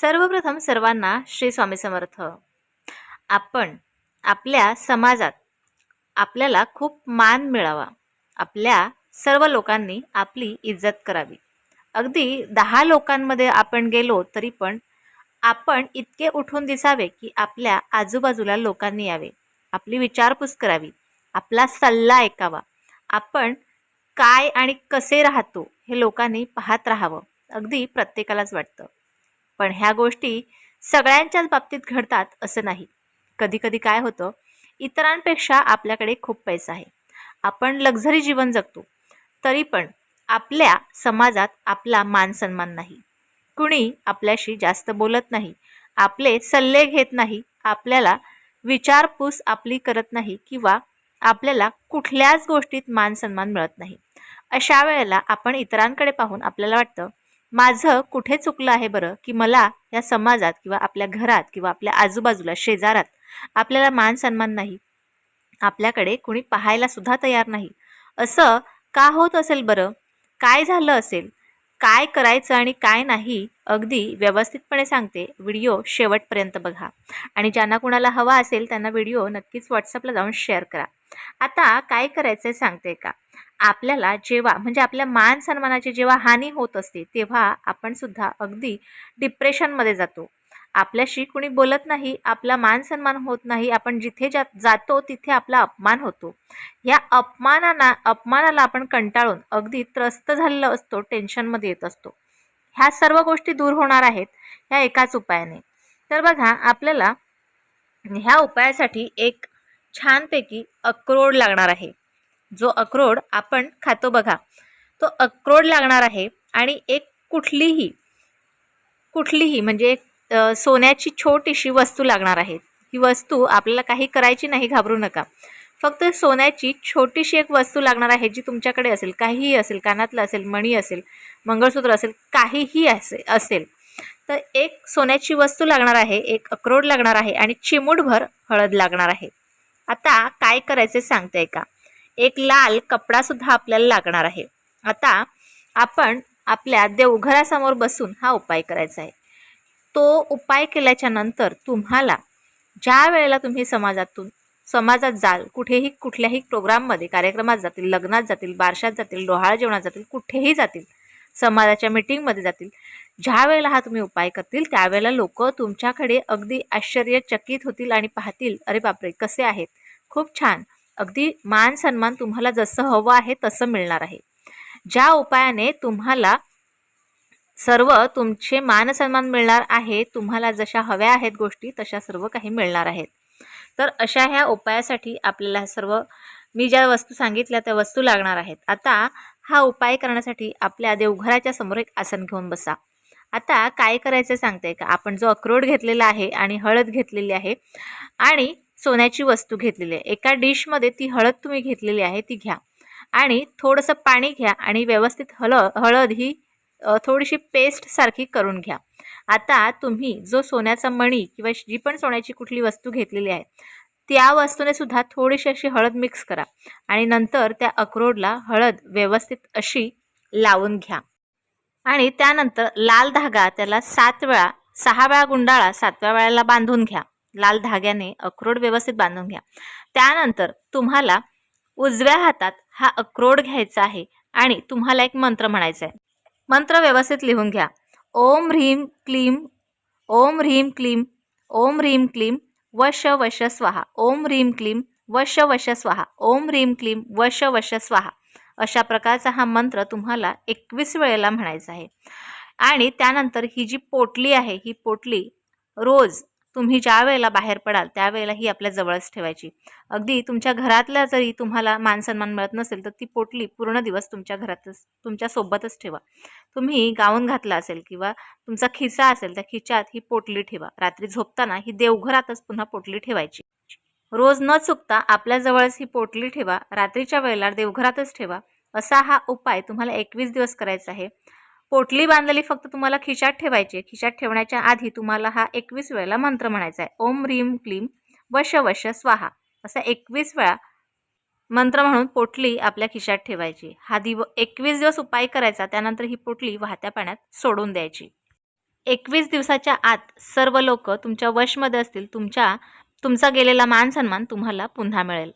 सर्वप्रथम सर्वांना श्री स्वामी समर्थ. आपण आपल्या समाजात आपल्याला खूप मान मिळावा. आपल्या सर्व लोकांनी आपली इज्जत करावी. अगदी दहा लोकांमध्ये आपण गेलो तरी पण आपण इतके उठून दिसावे की आपल्या आजूबाजूला लोकांनी यावे. आपली विचारपूस करावी. आपला सल्ला ऐकावा. आपण काय आणि कसे राहतो हे लोकांनी पाहत राहावं. अगदी प्रत्येकालाच वाटतं. पण ह्या गोष्टी सगळ्यांच्याच बाबतीत घडतात असं नाही. कधीकधी काय होतं इतरांपेक्षा आपल्याकडे खूप पैसा आहे. आपण लक्झरी जीवन जगतो तरी पण आपल्या समाजात आपला मान सन्मान नाही. कुणी आपल्याशी जास्त बोलत नाही आपले सल्ले घेत नाही आपल्याला विचारपूस आपली करत नाही किंवा आपल्याला कुठल्याच गोष्टीत मान सन्मान मिळत नाही. अशा वेळेला आपण इतरांकडे पाहून आपल्याला वाटतं माझं कुठे चुकलं आहे बरं की मला या समाजात किंवा आपल्या घरात किंवा आपल्या आजूबाजूला शेजारात आपल्याला मान सन्मान नाही. आपल्याकडे कुणी पाहायला सुद्धा तयार नाही. असं का होत असेल बरं? काय झालं असेल? काय करायचं आणि काय नाही अगदी व्यवस्थितपणे सांगते. व्हिडिओ शेवटपर्यंत बघा. आणि ज्यांना कुणाला हवा असेल त्यांना व्हिडिओ नक्कीच व्हॉट्सअपला जाऊन शेअर करा. आता काय करायचं आहे सांगते का? आपल्याला जेव्हा म्हणजे आपल्या मान सन्मानाची जेव्हा हानी होत असते तेव्हा आपण सुद्धा अगदी डिप्रेशनमध्ये जातो. आपल्याशी कुणी बोलत नाही आपला मान सन्मान होत नाही आपण जिथे जा जातो तिथे आपला अपमान होतो. या अपमानाना अपमानाला आपण कंटाळून अगदी त्रस्त झालेलो असतो टेन्शनमध्ये येत असतो. ह्या सर्व गोष्टी दूर होणार आहेत ह्या एकाच उपायाने. तर बघा आपल्याला ह्या उपायासाठी एक छानपैकी अक्रोड लागणार आहे. जो अक्रोड आपण खातो बघा. तो अक्रोड लागणार आहे आणि एक कुठलीही कुठलीही म्हणजे एक सोन्याची छोटीशी वस्तू लागणार आहे. ही वस्तू आपल्याला काही करायची नाही घाबरू नका. फक्त सोन्याची छोटीशी एक वस्तू लागणार आहे जी तुमच्याकडे असेल काहीही असेल कानातलं असेल मणी असेल मंगळसूत्र असेल काहीही असे असेल तर एक सोन्याची वस्तू लागणार आहे एक अक्रोड लागणार आहे आणि चिमूटभर हळद लागणार आहे. आता काय करायचे सांगते का एक लाल कपडासुद्धा आपल्याला लागणार आहे. आता आपण आपल्या देवघरासमोर बसून हा उपाय करायचा आहे. तो उपाय केल्याच्यानंतर तुम्हाला ज्या वेळेला तुम्ही समाजातून समाजात जाल कुठेही कुठल्याही प्रोग्राममध्ये कार्यक्रमात जातील लग्नात जातील बारशात जातील डोहाळ जेवणात जातील कुठेही जातील समाजाच्या मिटिंगमध्ये जातील ज्या वेळेला हा तुम्ही उपाय करतील त्यावेळेला लोक तुमच्याकडे अगदी आश्चर्यचकित होतील आणि पाहतील अरे बापरे कसे आहेत? खूप छान. अगदी मान सन्मान तुम्हाला जसं हवं आहे तसं मिळणार आहे. ज्या उपायाने तुम्हाला सर्व तुमचे मान सन्मान मिळणार आहे तुम्हाला जशा हव्या आहेत गोष्टी तशा सर्व काही मिळणार आहेत. तर अशा ह्या उपायासाठी आपल्याला सर्व मी ज्या वस्तू सांगितल्या त्या वस्तू लागणार आहेत. आता हा उपाय करण्यासाठी आपल्या देवघराच्या समोर एक आसन घेऊन बसा. आता काय करायचं सांगते का? आपण जो अक्रोड घेतलेला आहे आणि हळद घेतलेली आहे आणि सोन्याची वस्तू घेतलेली आहे. एका डिशमध्ये ती हळद तुम्ही घेतलेली आहे ती घ्या. आणि थोडंसं पाणी घ्या आणि व्यवस्थित हळद हळद ही थोडीशी पेस्टसारखी करून घ्या. आता तुम्ही जो सोन्याचा मणी किंवा जी पण सोन्याची कुठली वस्तू घेतलेली आहे त्या वस्तूने सुद्धा थोडीशी अशी हळद मिक्स करा. आणि नंतर त्या अक्रोडला हळद व्यवस्थित अशी लावून घ्या. आणि त्यानंतर लाल धागा त्याला सात वेळा सहा वेळा गुंडाळा सातव्या वेळेला बांधून घ्या. लाल धाग्याने अक्रोड व्यवस्थित बांधून घ्या. त्यानंतर तुम्हाला उजव्या हातात हा अक्रोड घ्यायचा आहे आणि तुम्हाला एक मंत्र म्हणायचा आहे. मंत्र व्यवस्थित लिहून घ्या. ओम ह्रीम क्लीम ओम ह्रीम क्लीम ओम ह्रीम क्लीम वश वश स्वाहा. ओम ह्रीम क्लीम वश वश स्वाहा. ओम ह्रीम क्लीम वश वश स्वाहा. अशा प्रकारचा हा मंत्र तुम्हाला एकवीस वेळेला म्हणायचा आहे. आणि त्यानंतर ही जी पोटली आहे ही पोटली रोज तुम्ही ज्या वेळेला बाहेर पडाल त्यावेळेला ही आपल्या जवळच ठेवायची. अगदी तुमच्या घरातल्या जरी तुम्हाला मानसन्मान मिळत नसेल तर ती पोटली पूर्ण दिवस तुमच्या घरातच तुमच्या सोबतच ठेवा. तुम्ही गाऊन घातला असेल किंवा तुमचा खिसा असेल त्या खिच्यात ही पोटली ठेवा. रात्री झोपताना ही देवघरातच पुन्हा पोटली ठेवायची. रोज न चुकता आपल्याजवळच ही पोटली ठेवा. रात्रीच्या वेळेला देवघरातच ठेवा. असा हा उपाय तुम्हाला एकवीस दिवस करायचा आहे. पोटली बांधलेली फक्त तुम्हाला खिशात ठेवायची आहे. खिशात ठेवण्याच्या आधी तुम्हाला हा एकवीस वेळेला मंत्र म्हणायचा आहे. ओम ह्रीम क्लीम वश वश स्वाहा. असा एकवीस वेळा मंत्र म्हणून पोटली आपल्या खिशात ठेवायची. हा दिव एकवीस दिवस उपाय करायचा त्यानंतर ही पोटली वाहत्या पाण्यात सोडून द्यायची. एकवीस दिवसाच्या आत सर्व लोक तुमच्या वशमध्ये असतील तुमच्या तुमचा गेलेला मान सन्मान तुम्हाला पुन्हा मिळेल.